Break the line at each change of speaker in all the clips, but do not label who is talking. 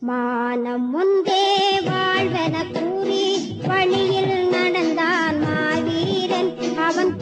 மானம் முந்தே வாழ்வென கூறி பணியில் நடந்தான் மாவீரன். அவன்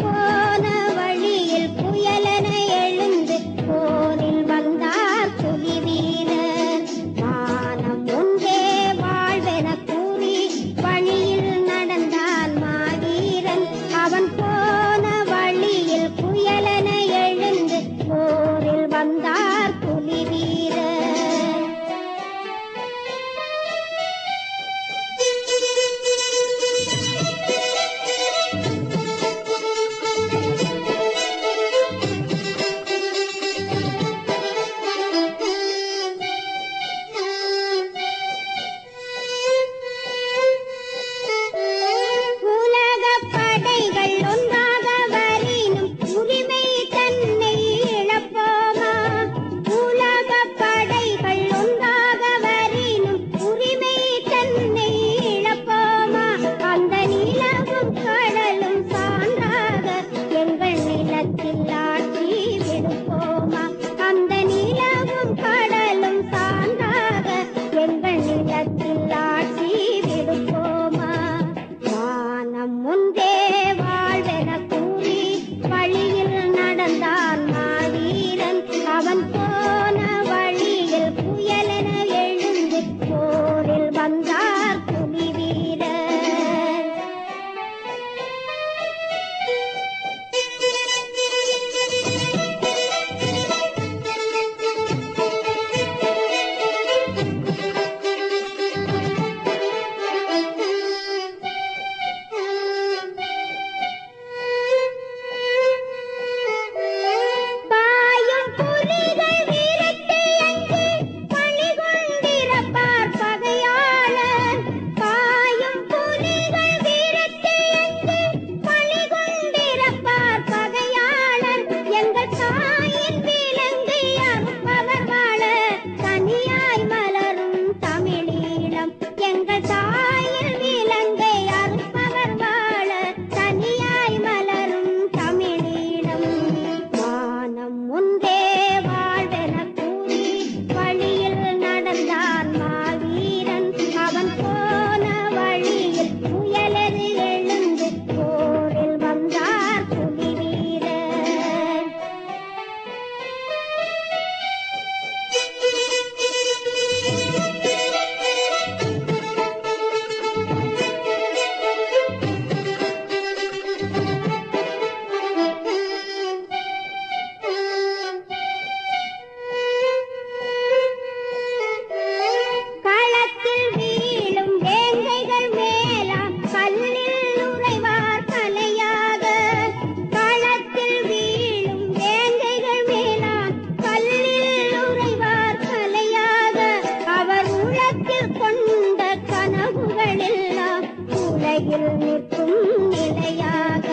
உலகத்தில் கொண்ட கனவுகள் எல்லாம் உலகில் நிற்கும் நிலையாக.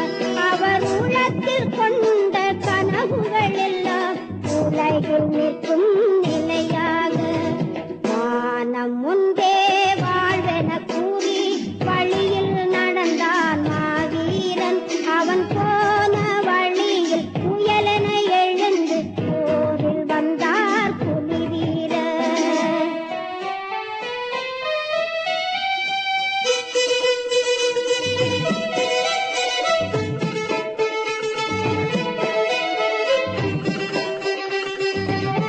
அவர் உலகத்தில் கொண்ட கனவுகள் எல்லாம் உலகில் நிற்கும் Thank you.